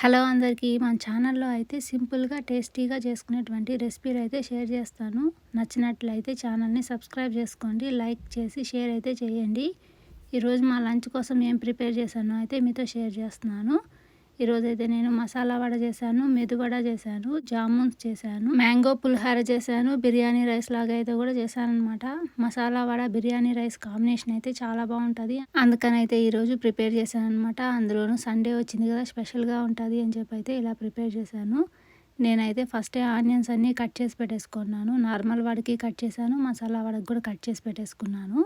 Hello అందరికీ మన ఛానల్లో అయితే సింపుల్గా టేస్టీగా చేసుకునేటువంటి రెసిపీలు అయితే షేర్ చేస్తాను. నచ్చినట్లయితే ఛానల్ని సబ్స్క్రైబ్ చేసుకోండి లైక్ చేసి షేర్ అయితే చేయండి. ఈరోజు మా లంచ్ కోసం ఏం ప్రిపేర్ చేశానో అయితే మీతో షేర్ చేస్తున్నాను. ఈరోజు అయితే నేను మసాలా వడ చేశాను మెదువడ చేశాను జామున్స్ చేశాను మ్యాంగో పులిహార చేశాను బిర్యానీ రైస్ లాగా అయితే కూడా చేశాను అనమాట మసాలా వడ బిర్యానీ రైస్ కాంబినేషన్ అయితే చాలా బాగుంటుంది. అందుకని అయితే ఈరోజు ప్రిపేర్ చేశాను అనమాట అందులోనూ సండే వచ్చింది కదా స్పెషల్గా ఉంటుంది అని చెప్పి అయితే ఇలా ప్రిపేర్ చేశాను. నేనైతే ఫస్టే ఆనియన్స్ అన్నీ కట్ చేసి పెట్టేసుకున్నాను. నార్మల్ వాడికి కట్ చేశాను మసాలా వాడికి కూడా కట్ చేసి పెట్టేసుకున్నాను.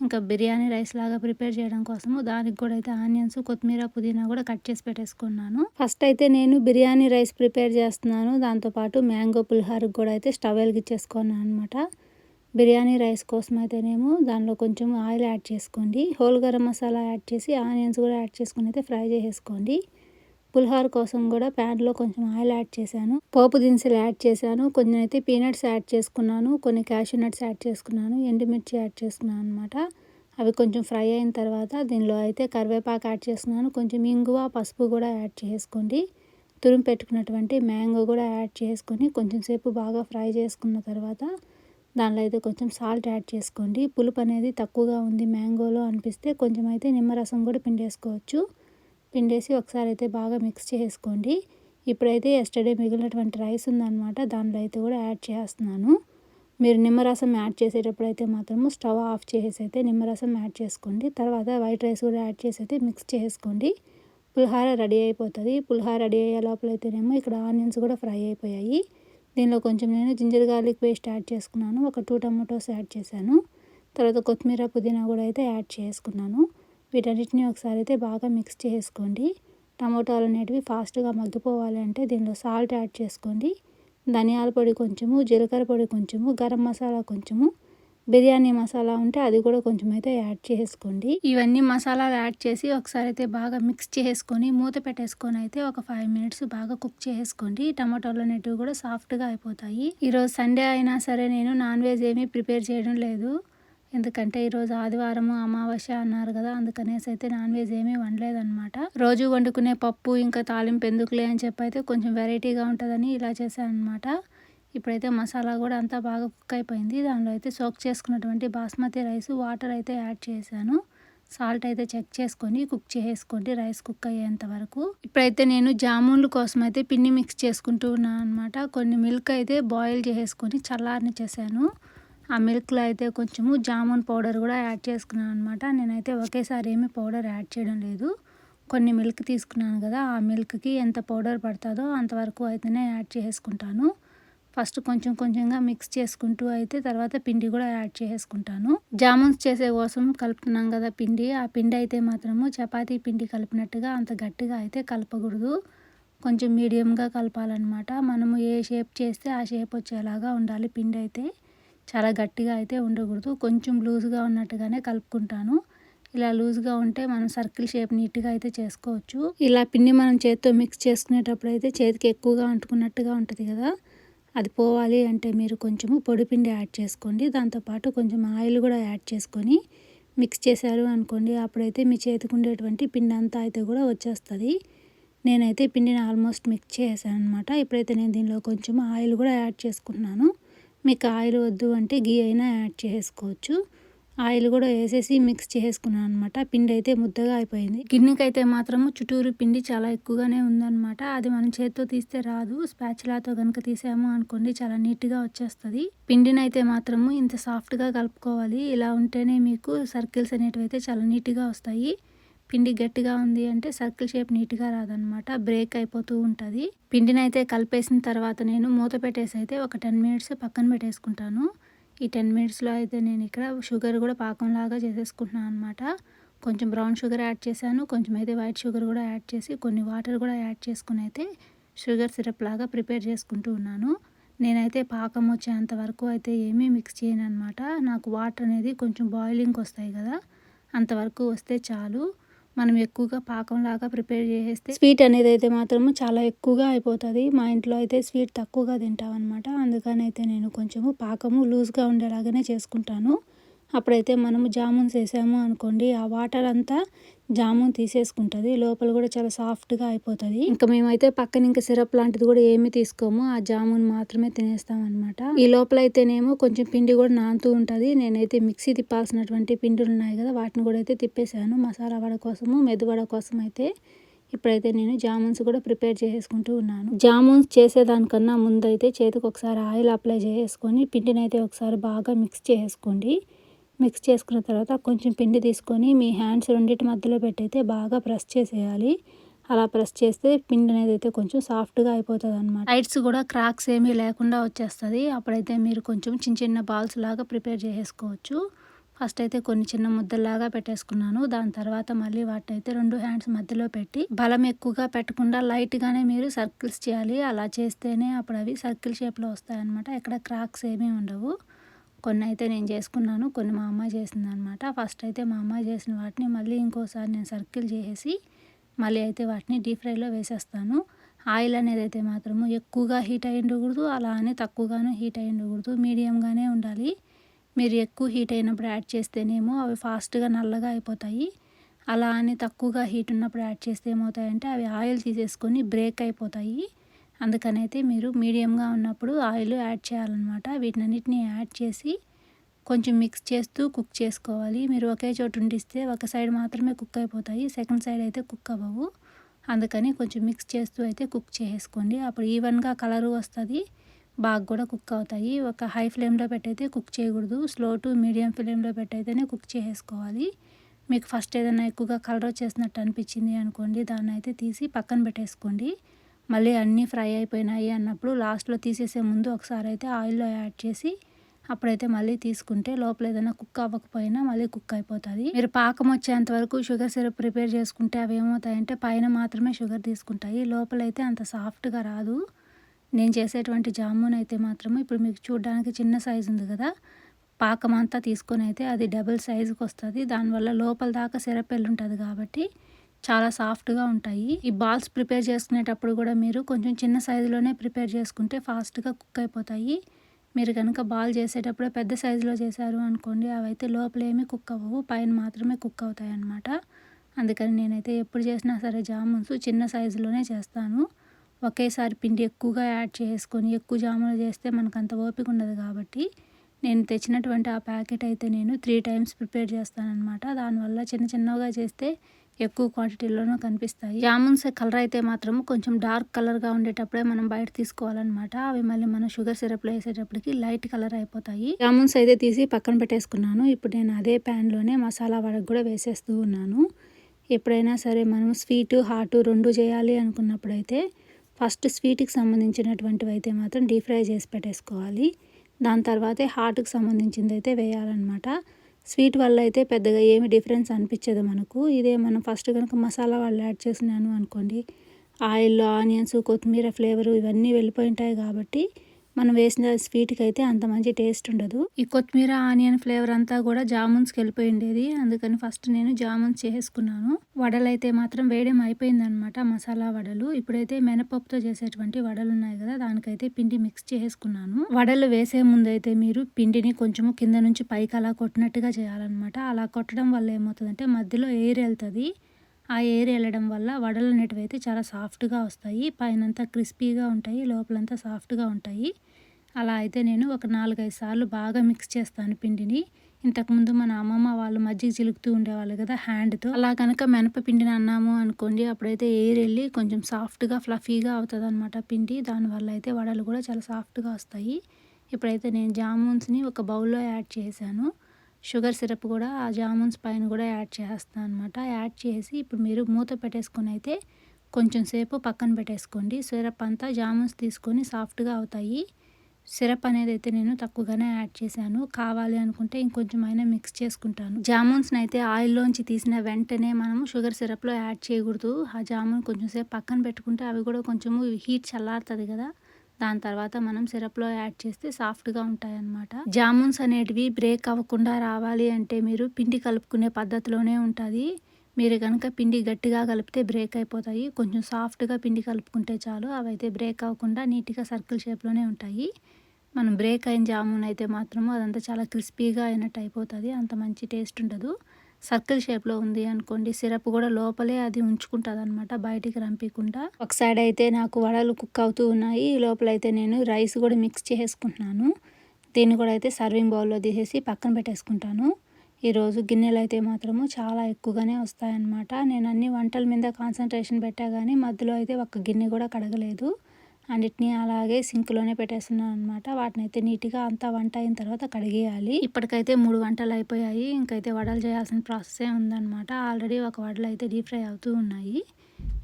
ఇంకా బిర్యానీ రైస్ లాగా ప్రిపేర్ చేయడం కోసము దానికి కూడా అయితే ఆనియన్స్ కొత్తిమీర పుదీనా కూడా కట్ చేసి పెట్టేసుకున్నాను. ఫస్ట్ అయితే నేను బిర్యానీ రైస్ ప్రిపేర్ చేస్తున్నాను. దాంతోపాటు మ్యాంగో పులిహారకు కూడా అయితే స్టవ్ వెలిగించేసుకున్నాను అనమాట బిర్యానీ రైస్ కోసం అయితేనేమో దానిలో కొంచెం ఆయిల్ యాడ్ చేసుకోండి. హోల్ గరం మసాలా యాడ్ చేసి ఆనియన్స్ కూడా యాడ్ చేసుకుని అయితే ఫ్రై చేసేసుకోండి. పులిహోర కోసం కూడా ప్యాన్లో కొంచెం ఆయిల్ యాడ్ చేశాను. పోపు దినుసులు యాడ్ చేశాను. కొన్ని అయితే పీనట్స్ యాడ్ చేసుకున్నాను. కొన్ని క్యాషూ నట్స్ యాడ్ చేసుకున్నాను. ఎండుమిర్చి యాడ్ చేసుకున్నాను అనమాట అవి కొంచెం ఫ్రై అయిన తర్వాత దీనిలో అయితే కరివేపాకు యాడ్ చేస్తున్నాను. కొంచెం ఇంగువ పసుపు కూడా యాడ్ చేసుకోండి. తురిమి పెట్టుకున్నటువంటి మ్యాంగో కూడా యాడ్ చేసుకొని కొంచెం సేపు బాగా ఫ్రై చేసుకున్న తర్వాత దానిలో అయితే కొంచెం సాల్ట్ యాడ్ చేసుకోండి. పులుపు అనేది తక్కువగా ఉంది మ్యాంగోలో అనిపిస్తే కొంచెం అయితే నిమ్మరసం కూడా పిండేసుకోవచ్చు. పిండేసి ఒకసారి అయితే బాగా మిక్స్ చేసుకోండి. ఇప్పుడైతే ఎస్టర్డే మిగిలినటువంటి రైస్ ఉందన్నమాట దానిలో అయితే కూడా యాడ్ చేస్తున్నాను. మీరు నిమ్మరసం యాడ్ చేసేటప్పుడు అయితే మాత్రము స్టవ్ ఆఫ్ చేసేసి అయితే నిమ్మరసం యాడ్ చేసుకోండి. తర్వాత వైట్ రైస్ కూడా యాడ్ చేసి అయితే మిక్స్ చేసుకోండి. పులిహార రెడీ అయిపోతుంది. పులిహార రెడీ అయ్యే లోపల అయితేనేమో ఇక్కడ ఆనియన్స్ కూడా ఫ్రై అయిపోయాయి. దీనిలో కొంచెం నేను జింజర్ గార్లిక్ పేస్ట్ యాడ్ చేసుకున్నాను. ఒక టూ టమాటోస్ యాడ్ చేశాను. తర్వాత కొత్తిమీర పుదీనా కూడా అయితే యాడ్ చేసుకున్నాను. వీటన్నిటిని ఒకసారి అయితే బాగా మిక్స్ చేసుకోండి. టమోటాలు అనేటివి ఫాస్ట్గా మగ్గిపోవాలంటే దీనిలో సాల్ట్ యాడ్ చేసుకోండి. ధనియాల పొడి కొంచెము జీలకర్ర పొడి కొంచెము గరం మసాలా కొంచెము బిర్యానీ మసాలా ఉంటే అది కూడా కొంచెం అయితే యాడ్ చేసుకోండి. ఇవన్నీ మసాలాలు యాడ్ చేసి ఒకసారి అయితే బాగా మిక్స్ చేసుకొని మూత పెట్టేసుకొని అయితే ఒక ఫైవ్ మినిట్స్ బాగా కుక్ చేసుకోండి. టమాటోలు అనేటివి కూడా సాఫ్ట్గా అయిపోతాయి. ఈరోజు సండే అయినా సరే నేను నాన్ వెజ్ ఏమీ ప్రిపేర్ చేయడం లేదు. ఎందుకంటే ఈరోజు ఆదివారం అమావాస్య అన్నారు కదా అందుకనేసి అయితే నాన్ వెజ్ ఏమీ వండలేదనమాట రోజు వండుకునే పప్పు ఇంకా తాలింపు ఎందుకులే అని చెప్పి అయితే కొంచెం వెరైటీగా ఉంటుందని ఇలా చేశాను అనమాట ఇప్పుడైతే మసాలా కూడా అంతా బాగా కుక్ అయిపోయింది. దానిలో అయితే సోక్ చేసుకున్నటువంటి బాస్మతి రైస్ వాటర్ అయితే యాడ్ చేశాను. సాల్ట్ అయితే చెక్ చేసుకొని కుక్ చేసుకోండి రైస్ కుక్ అయ్యేంత వరకు. ఇప్పుడైతే నేను జామున్ల కోసం అయితే పిండి మిక్స్ చేసుకుంటూ ఉన్నాను అనమాట కొన్ని మిల్క్ అయితే బాయిల్ చేసుకొని చల్లారని చేశాను ఆ మిల్క్లో అయితే కొంచెము జామున్ పౌడర్ కూడా యాడ్ చేసుకున్నాను అనమాట నేనైతే ఒకేసారి ఏమి పౌడర్ యాడ్ చేయడం లేదు. కొన్ని మిల్క్ తీసుకున్నాను కదా ఆ మిల్క్కి ఎంత పౌడర్ పడుతుందో అంతవరకు అయితేనే యాడ్ చేసుకుంటాను. ఫస్ట్ కొంచెం కొంచెంగా మిక్స్ చేసుకుంటూ అయితే తర్వాత పిండి కూడా యాడ్ చేసుకుంటాను. జామున్స్ చేసే కోసం కలుపుతున్నాం కదా పిండి ఆ పిండి అయితే మాత్రము చపాతీ పిండి కలిపినట్టుగా అంత గట్టిగా అయితే కలపకూడదు. కొంచెం మీడియంగా కలపాలన్నమాట. మనము ఏ షేప్ చేస్తే ఆ షేప్ వచ్చేలాగా ఉండాలి పిండి అయితే. చాలా గట్టిగా అయితే ఉండకూడదు. కొంచెం లూజ్గా ఉన్నట్టుగానే కలుపుకుంటాను. ఇలా లూజ్గా ఉంటే మనం సర్కిల్ షేప్ నీట్గా అయితే చేసుకోవచ్చు. ఇలా పిండి మనం చేతితో మిక్స్ చేసుకునేటప్పుడు అయితే చేతికి ఎక్కువగా అంటుకున్నట్టుగా ఉంటుంది కదా. అది పోవాలి అంటే మీరు కొంచెము పొడి పిండి యాడ్ చేసుకోండి. దాంతోపాటు కొంచెం ఆయిల్ కూడా యాడ్ చేసుకొని మిక్స్ చేశారు అనుకోండి అప్పుడైతే మీ చేతికి ఉండేటువంటి పిండి అంతా అయితే కూడా వచ్చేస్తుంది. నేనైతే పిండిని ఆల్మోస్ట్ మిక్స్ చేశాను అనమాట ఇప్పుడైతే నేను దీనిలో కొంచెం ఆయిల్ కూడా యాడ్ చేసుకుంటున్నాను. మీకు ఆయిల్ వద్దు అంటే గీ అయినా యాడ్ చేసుకోవచ్చు. ఆయిల్ కూడా వేసేసి మిక్స్ చేసుకున్నాను అనమాట పిండి అయితే ముద్దగా అయిపోయింది. గిన్నెకైతే మాత్రము చుట్టూరు పిండి చాలా ఎక్కువగానే ఉందన్నమాట. అది మనం చేతితో తీస్తే రాదు. స్పాచులాతో కనుక తీసాము అనుకోండి చాలా నీట్గా వచ్చేస్తుంది. పిండిని అయితే మాత్రము ఇంత సాఫ్ట్గా కలుపుకోవాలి. ఇలా ఉంటేనే మీకు సర్కిల్స్ అనేటివి అయితే చాలా నీట్గా వస్తాయి. పిండి గట్టిగా ఉంది అంటే సర్కిల్ షేప్ నీట్గా రాదనమాట బ్రేక్ అయిపోతూ ఉంటుంది. పిండిని అయితే కలిపేసిన తర్వాత నేను మూత పెట్టేసి అయితే ఒక టెన్ మినిట్స్ పక్కన పెట్టేసుకుంటాను. ఈ టెన్ మినిట్స్లో అయితే నేను ఇక్కడ షుగర్ కూడా పాకంలాగా చేసేసుకుంటున్నాను అనమాట కొంచెం బ్రౌన్ షుగర్ యాడ్ చేశాను. కొంచెం అయితే వైట్ షుగర్ కూడా యాడ్ చేసి కొన్ని వాటర్ కూడా యాడ్ చేసుకుని అయితే షుగర్ సిరప్ లాగా ప్రిపేర్ చేసుకుంటూ ఉన్నాను. నేనైతే పాకం వచ్చేంత వరకు అయితే ఏమీ మిక్స్ చేయను అనమాట నాకు వాటర్ అనేది కొంచెం బాయిలింగ్కి వస్తాయి కదా అంతవరకు వస్తే చాలు. మనం ఎక్కువగా పాకంలాగా ప్రిపేర్ చేసేస్తే స్వీట్ అనేది అయితే మాత్రము చాలా ఎక్కువగా అయిపోతుంది. మా ఇంట్లో అయితే స్వీట్ తక్కువగా తింటాం అనమాట అందుకని అయితే నేను కొంచెము పాకము లూజ్గా ఉండేలాగానే చేసుకుంటాను. అప్పుడైతే మనము జామున్స్ వేసాము అనుకోండి ఆ వాటర్ అంతా జామున్ తీసేసుకుంటుంది. లోపల కూడా చాలా సాఫ్ట్గా అయిపోతుంది. ఇంకా మేమైతే పక్కన ఇంకా సిరప్ లాంటిది కూడా ఏమీ తీసుకోము. ఆ జామున్ మాత్రమే తినేస్తాం అనమాట ఈ లోపల అయితేనేమో కొంచెం పిండి కూడా నానుతూ ఉంటుంది. నేనైతే మిక్సీ తిప్పాల్సినటువంటి పిండిలు ఉన్నాయి కదా వాటిని కూడా అయితే తిప్పేశాను. మసాలా వడ కోసము మెదువడ కోసం అయితే ఇప్పుడైతే నేను జామున్స్ కూడా ప్రిపేర్ చేసేసుకుంటూ ఉన్నాను. జామున్స్ చేసేదానికన్నా ముందైతే చేతికి ఒకసారి ఆయిల్ అప్లై చేసుకొని పిండిని అయితే ఒకసారి బాగా మిక్స్ చేసుకోండి మిక్స్ చేసుకున్న తర్వాత కొంచెం పిండి తీసుకొని మీ హ్యాండ్స్ రెండింటి మధ్యలో పెట్టయితే బాగా ప్రెస్ చేసేయాలి. అలా ప్రెస్ చేస్తే పిండి అనేది అయితే కొంచెం సాఫ్ట్గా అయిపోతుంది అనమాట సైడ్స్ కూడా క్రాక్స్ ఏమీ లేకుండా వచ్చేస్తుంది. అప్పుడైతే మీరు కొంచెం చిన్న చిన్న బాల్స్ లాగా ప్రిపేర్ చేసేసుకోవచ్చు. ఫస్ట్ అయితే కొన్ని చిన్న ముద్దల్లాగా పెట్టేసుకున్నాను. దాని తర్వాత మళ్ళీ వాటైతే రెండు హ్యాండ్స్ మధ్యలో పెట్టి బలం ఎక్కువగా పెట్టకుండా లైట్గానే మీరు సర్కిల్స్ చేయాలి. అలా చేస్తేనే అప్పుడు అవి సర్కిల్ షేప్లో వస్తాయన్నమాట. ఎక్కడ క్రాక్స్ ఏమీ ఉండవు. కొన్ని అయితే నేను చేసుకున్నాను కొన్ని మా అమ్మ చేసింది అనమాట ఫస్ట్ అయితే మా అమ్మ చేసిన వాటిని మళ్ళీ ఇంకోసారి నేను సర్కిల్ చేసేసి మళ్ళీ అయితే వాటిని డీప్ ఫ్రైలో వేసేస్తాను. ఆయిల్ అనేది అయితే మాత్రము ఎక్కువగా హీట్ అయి ఉండకూడదు అలా అని తక్కువగాను హీట్ అయి ఉండకూడదు మీడియంగానే ఉండాలి. మీరు ఎక్కువ హీట్ అయినప్పుడు యాడ్ చేస్తేనేమో అవి ఫాస్ట్గా నల్లగా అయిపోతాయి. అలా అని తక్కువగా హీట్ ఉన్నప్పుడు యాడ్ చేస్తే ఏమవుతాయంటే అవి ఆయిల్ తీసేసుకొని బ్రేక్ అయిపోతాయి. అందుకనైతే మీరు మీడియంగా ఉన్నప్పుడు ఆయిల్ యాడ్ చేయాలన్నమాట. వీటినన్నిటిని యాడ్ చేసి కొంచెం మిక్స్ చేస్తూ కుక్ చేసుకోవాలి. మీరు ఒకే చోటు ఉండిస్తే ఒక సైడ్ మాత్రమే కుక్ అయిపోతాయి. సెకండ్ సైడ్ అయితే కుక్ అవ్వవు. అందుకని కొంచెం మిక్స్ చేస్తూ అయితే కుక్ చేసుకోండి. అప్పుడు ఈవెన్గా కలరు వస్తుంది. బాగా కూడా కుక్ అవుతాయి. ఒక హై ఫ్లేమ్లో పెట్టయితే కుక్ చేయకూడదు. స్లో టు మీడియం ఫ్లేమ్లో పెట్టయితేనే కుక్ చేసుకోవాలి మీకు ఫస్ట్ ఏదైనా ఎక్కువగా కలర్ వచ్చేసినట్టు అనిపించింది అనుకోండి దాన్ని అయితే తీసి పక్కన పెట్టేసుకోండి. మళ్ళీ అన్నీ ఫ్రై అయిపోయినాయి అన్నప్పుడు లాస్ట్లో తీసేసే ముందు ఒకసారి అయితే ఆయిల్లో యాడ్ చేసి అప్పుడైతే మళ్ళీ తీసుకుంటే లోపల ఏదైనా కుక్ అవ్వకపోయినా మళ్ళీ కుక్ అయిపోతుంది. మీరు పాకం వచ్చేంత వరకు షుగర్ సిరప్ ప్రిపేర్ చేసుకుంటే అవి ఏమవుతాయంటే పైన మాత్రమే షుగర్ తీసుకుంటాయి. లోపలైతే అంత సాఫ్ట్గా రాదు. నేను చేసేటువంటి జామున్ అయితే మాత్రము ఇప్పుడు మీకు చూడడానికి చిన్న సైజు ఉంది కదా పాకం అంతా తీసుకొని అయితే అది డబుల్ సైజుకి వస్తుంది. దానివల్ల లోపల దాకా సిరప్ వెళ్ళి ఉంటుంది కాబట్టి చాలా సాఫ్ట్గా ఉంటాయి. ఈ బాల్స్ ప్రిపేర్ చేసుకునేటప్పుడు కూడా మీరు కొంచెం చిన్న సైజులోనే ప్రిపేర్ చేసుకుంటే ఫాస్ట్గా కుక్ అయిపోతాయి. మీరు కనుక బాల్ చేసేటప్పుడు పెద్ద సైజులో చేశారు అనుకోండి అవైతే లోపల ఏమీ కుక్ అవ్వవు పైన మాత్రమే కుక్ అవుతాయి అన్నమాట అందుకని నేనైతే ఎప్పుడు చేసినా సరే జామున్స్ చిన్న సైజులోనే చేస్తాను. ఒకేసారి పిండి ఎక్కువగా యాడ్ చేసుకొని ఎక్కువ జాములు చేస్తే మనకు అంత ఓపిక ఉండదు కాబట్టి నేను తెచ్చినటువంటి ఆ ప్యాకెట్ అయితే నేను త్రీ టైమ్స్ ప్రిపేర్ చేస్తానన్నమాట. దానివల్ల చిన్న చిన్నగా చేస్తే ఎక్కువ క్వాంటిటీలోనూ కనిపిస్తాయి. జామున్స్ కలర్ అయితే మాత్రం కొంచెం డార్క్ కలర్గా ఉండేటప్పుడే మనం బయట తీసుకోవాలన్నమాట. అవి మళ్ళీ మనం షుగర్ సిరప్లో వేసేటప్పటికి లైట్ కలర్ అయిపోతాయి. జామున్స్ అయితే తీసి పక్కన పెట్టేసుకున్నాను. ఇప్పుడు నేను అదే ప్యాన్లోనే మసాలా వడకు కూడా వేసేస్తూ ఉన్నాను. ఎప్పుడైనా సరే మనం స్వీటు హాటు రెండు చేయాలి అనుకున్నప్పుడైతే ఫస్ట్ స్వీట్కి సంబంధించినటువంటివి అయితే మాత్రం డీప్ ఫ్రై చేసి పెట్టేసుకోవాలి. దాని తర్వాతే హాట్కి సంబంధించింది అయితే వేయాలన్నమాట. స్వీట్ వల్ల అయితే పెద్దగా ఏమి డిఫరెన్స్ అనిపించదు మనకు. ఇదే మనం ఫస్ట్ కనుక మసాలా వాళ్ళు యాడ్ చేసినాను అనుకోండి ఆయిల్లో ఆనియన్స్ కొత్తిమీర ఫ్లేవరు ఇవన్నీ వెళ్ళిపోయి ఉంటాయి కాబట్టి మనం వేసిన స్వీట్కి అయితే అంత మంచి టేస్ట్ ఉండదు. ఈ కొత్తిమీర ఆనియన్ ఫ్లేవర్ అంతా కూడా జామున్స్కి వెళ్ళిపోయి ఉండేది అందుకని ఫస్ట్ నేను జామున్స్ చేసుకున్నాను వడలు అయితే మాత్రం వేయడం అయిపోయిందనమాట మసాలా వడలు. ఇప్పుడైతే మినపప్పుతో చేసేటువంటి వడలు ఉన్నాయి కదా దానికైతే పిండి మిక్స్ చేసుకున్నాను వడలు వేసే ముందు అయితే మీరు పిండిని కొంచెము కింద నుంచి పైకి అలా కొట్టినట్టుగా చేయాలన్నమాట. అలా కొట్టడం వల్ల ఏమవుతుందంటే మధ్యలో ఎయిర్ వెళ్తుంది. ఆ ఎయిర్ వెళ్ళడం వల్ల వడలు అనేటివి అయితే చాలా సాఫ్ట్గా వస్తాయి. పైనంతా క్రిస్పీగా ఉంటాయి. లోపలంతా సాఫ్ట్గా ఉంటాయి. అలా అయితే నేను ఒక నాలుగైదు సార్లు బాగా మిక్స్ చేస్తాను పిండిని. ఇంతకుముందు మన అమ్మమ్మ వాళ్ళు మజ్జిగ చిలుకుతూ ఉండేవాళ్ళు కదా హ్యాండ్తో. అలా కనుక మినప పిండిని అన్నాము అనుకోండి అప్పుడైతే ఎయిర్ వెళ్ళి కొంచెం సాఫ్ట్గా ఫ్లఫీగా అవుతుంది అనమాట పిండి దానివల్ల అయితే వడలు కూడా చాలా సాఫ్ట్గా వస్తాయి. ఇప్పుడైతే నేను జామున్స్ని ఒక బౌల్లో యాడ్ చేశాను. షుగర్ సిరప్ కూడా ఆ జామున్స్ పైన కూడా యాడ్ చేస్తాను అనమాట యాడ్ చేసి ఇప్పుడు మీరు మూత పెట్టేసుకొని అయితే కొంచెం సేపు పక్కన పెట్టేసుకోండి. సిరప్ అంతా జామున్స్ తీసుకొని సాఫ్ట్గా అవుతాయి. సిరప్ అనేది అయితే నేను తక్కువగానే యాడ్ చేశాను. కావాలి అనుకుంటే ఇంకొంచెం అయినా మిక్స్ చేసుకుంటాను. జామున్స్ని అయితే ఆయిల్లోంచి తీసిన వెంటనే మనం షుగర్ సిరప్లో యాడ్ చేయకూడదు. ఆ జామున్ కొంచెం సేపు పక్కన పెట్టుకుంటే అవి కూడా కొంచెము హీట్ చల్లారుతుంది కదా. దాని తర్వాత మనం సిరప్లో యాడ్ చేస్తే సాఫ్ట్గా ఉంటాయి అన్నమాట జామున్స్ అనేటివి బ్రేక్ అవ్వకుండా రావాలి అంటే మీరు పిండి కలుపుకునే పద్ధతిలోనే ఉంటుంది. మీరు కనుక పిండి గట్టిగా కలిపితే బ్రేక్ అయిపోతాయి. కొంచెం సాఫ్ట్గా పిండి కలుపుకుంటే చాలు అవైతే బ్రేక్ అవ్వకుండా నీట్గా సర్కిల్ షేప్లోనే ఉంటాయి. మనం బ్రేక్ అయిన జామున్ అయితే మాత్రము అదంతా చాలా క్రిస్పీగా అయినట్టు అయిపోతుంది అంత మంచి టేస్ట్ ఉండదు. సర్కిల్ షేప్లో ఉంది అనుకోండి సిరప్ కూడా లోపలే అది ఉంచుకుంటుంది అనమాట బయటికి రంపించకుండా ఒక సైడ్ అయితే నాకు వడలు కుక్ అవుతూ ఉన్నాయి లోపల అయితే నేను రైస్ కూడా మిక్స్ చేసుకుంటున్నాను దీన్ని కూడా అయితే సర్వింగ్ బౌల్లో తీసేసి పక్కన పెట్టేసుకుంటాను. ఈరోజు గిన్నెలు అయితే మాత్రము చాలా ఎక్కువగానే వస్తాయన్నమాట. నేను అన్ని వంటల మీద కాన్సన్ట్రేషన్ పెట్టా కానీ మధ్యలో అయితే ఒక్క గిన్నె కూడా కడగలేదు. అన్నిటినీ అలాగే సింక్లోనే పెట్టేస్తున్నాను అనమాట వాటిని అయితే నీట్గా అంతా వంట అయిన తర్వాత కడిగేయాలి. ఇప్పటికైతే మూడు వంటలు అయిపోయాయి. ఇంకైతే వడలు చేయాల్సిన ప్రాసెసే ఉందన్నమాట. ఆల్రెడీ ఒక వడలు అయితే డీప్ ఫ్రై అవుతూ ఉన్నాయి.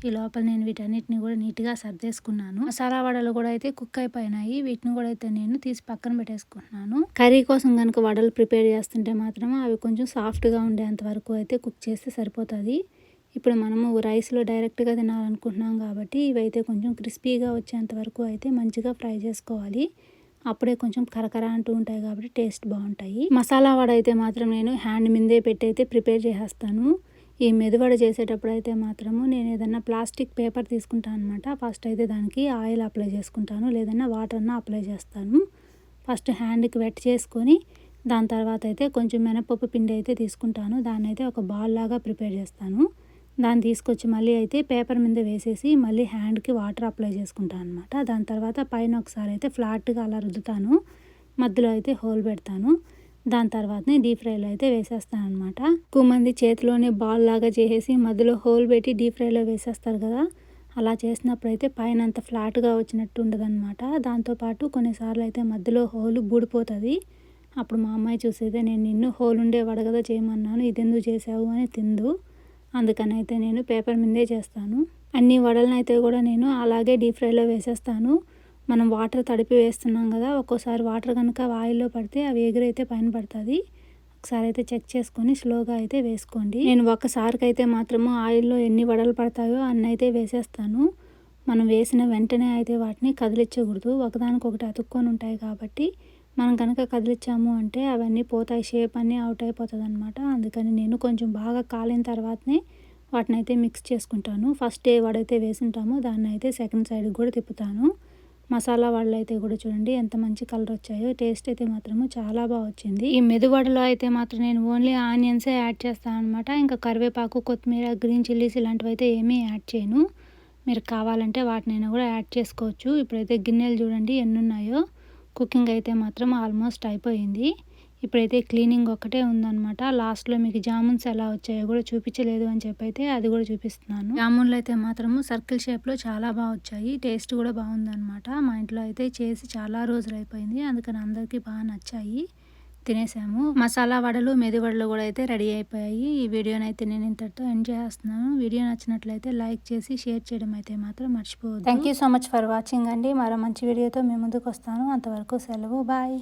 ఈ లోపల నేను వీటన్నిటిని కూడా నీట్గా సర్దేసుకున్నాను. మసాలా వడలు కూడా అయితే కుక్ అయిపోయినాయి. వీటిని కూడా అయితే నేను తీసి పక్కన పెట్టేసుకుంటున్నాను. కర్రీ కోసం కనుక వడలు ప్రిపేర్ చేస్తుంటే మాత్రం అవి కొంచెం సాఫ్ట్గా ఉండేంత వరకు అయితే కుక్ చేస్తే సరిపోతుంది. ఇప్పుడు మనము రైస్లో డైరెక్ట్గా తినాలనుకుంటున్నాం కాబట్టి ఇవైతే కొంచెం క్రిస్పీగా వచ్చేంత వరకు అయితే మంచిగా ఫ్రై చేసుకోవాలి. అప్పుడే కొంచెం కరకర అంటూ ఉంటాయి కాబట్టి టేస్ట్ బాగుంటాయి. మసాలా వడ అయితే మాత్రం నేను హ్యాండ్ మీదే పెట్టి అయితే ప్రిపేర్ చేసేస్తాను. ఈ మెదువడ చేసేటప్పుడు అయితే మాత్రము నేను ఏదన్నా ప్లాస్టిక్ పేపర్ తీసుకుంటాను అనమాట ఫస్ట్ అయితే దానికి ఆయిల్ అప్లై చేసుకుంటాను. లేదన్నా వాటర్ అన్న అప్లై చేస్తాను. ఫస్ట్ హ్యాండ్కి వెట్ చేసుకొని దాని తర్వాత అయితే కొంచెం మినపప్పు పిండి అయితే తీసుకుంటాను. దాన్ని అయితే ఒక బాల్ లాగా ప్రిపేర్ చేస్తాను. దాన్ని తీసుకొచ్చి మళ్ళీ అయితే పేపర్ మీద వేసేసి మళ్ళీ హ్యాండ్కి వాటర్ అప్లై చేసుకుంటాను అనమాట దాని తర్వాత పైన ఒకసారి అయితే ఫ్లాట్గా అలా రుద్దుతాను. మధ్యలో అయితే హోల్ పెడతాను. దాని తర్వాతనే డీప్ ఫ్రైలో అయితే వేసేస్తాను అనమాట ఎక్కువ మంది చేతిలోనే బాల్ లాగా చేసేసి మధ్యలో హోల్ పెట్టి డీప్ ఫ్రైలో వేసేస్తారు కదా. అలా చేసినప్పుడు అయితే పైన అంత ఫ్లాట్గా వచ్చినట్టు ఉండదన్నమాట దాంతోపాటు కొన్నిసార్లు అయితే మధ్యలో హోల్ బూడిపోతుంది. అప్పుడు మా అమ్మాయి చూసేదే నేను నిన్ను హోల్ ఉండే వడగదా చేయమన్నాను. ఇది ఎందుకు చేసావు? అని తిందు. అందుకని అయితే నేను పేపర్ మీదే చేస్తాను. అన్ని వడలను అయితే కూడా నేను అలాగే డీప్ ఫ్రైలో వేసేస్తాను. మనం వాటర్ తడిపి వేస్తున్నాం కదా ఒక్కోసారి వాటర్ కనుక ఆయిల్లో పడితే అవి ఎగురైతే పైన పడుతుంది. ఒకసారి అయితే చెక్ చేసుకొని స్లోగా అయితే వేసుకోండి. నేను ఒక్కసారికి అయితే మాత్రము ఆయిల్లో ఎన్ని వడలు పడతాయో అన్ని అయితే వేసేస్తాను. మనం వేసిన వెంటనే అయితే వాటిని కదిలించకూడదు. ఒకదానికొకటి అతుక్కొని ఉంటాయి కాబట్టి మనం కనుక కదిలించాము అంటే అవన్నీ పోతాయి షేప్ అన్నీ అవుట్ అయిపోతుంది అనమాట అందుకని నేను కొంచెం బాగా కాలిన తర్వాతనే వాటిని అయితే మిక్స్ చేసుకుంటాను. ఫస్ట్ ఏ వడైతే వేసుంటామో దాన్ని అయితే సెకండ్ సైడ్ కూడా తిప్పుతాను. మసాలా వడలు అయితే కూడా చూడండి ఎంత మంచి కలర్ వచ్చాయో టేస్ట్ అయితే మాత్రము చాలా బాగా వచ్చింది. ఈ మెదువడలో అయితే మాత్రం నేను ఓన్లీ ఆనియన్సే యాడ్ చేస్తాను అనమాట ఇంకా కరివేపాకు కొత్తిమీర గ్రీన్ చిల్లీస్ ఇలాంటివి అయితే ఏమీ యాడ్ చేయను. మీరు కావాలంటే వాటినైనా కూడా యాడ్ చేసుకోవచ్చు. ఇప్పుడైతే గిన్నెలు చూడండి ఎన్ని ఉన్నాయో కుకింగ్ అయితే మాత్రం ఆల్మోస్ట్ అయిపోయింది. ఇప్పుడైతే క్లీనింగ్ ఒకటే ఉందనమాట లాస్ట్లో మీకు జామున్స్ ఎలా వచ్చాయో కూడా చూపించలేదు అని చెప్పి అయితే అది కూడా చూపిస్తున్నాను. జామున్లు అయితే మాత్రము సర్కిల్ షేప్లో చాలా బాగా వచ్చాయి. టేస్ట్ కూడా బాగుందనమాట మా ఇంట్లో అయితే చేసి చాలా రోజులు అయిపోయింది అందుకని అందరికీ బాగా నచ్చాయి. తినేసాము. మసాలా వడలు మెది వడలు కూడా అయితే రెడీ అయిపోయాయి. ఈ వీడియోని అయితే నేను ఇంతటితో ఎంజాయ్ చేస్తున్నాను. వీడియో నచ్చినట్లయితే లైక్ చేసి షేర్ చేయడం అయితే మాత్రం మర్చిపోవద్దు. Thank you so much for watching అండి. మరో మంచి వీడియోతో మేము ముందుకు వస్తాను. అంతవరకు సెలవు. బాయ్.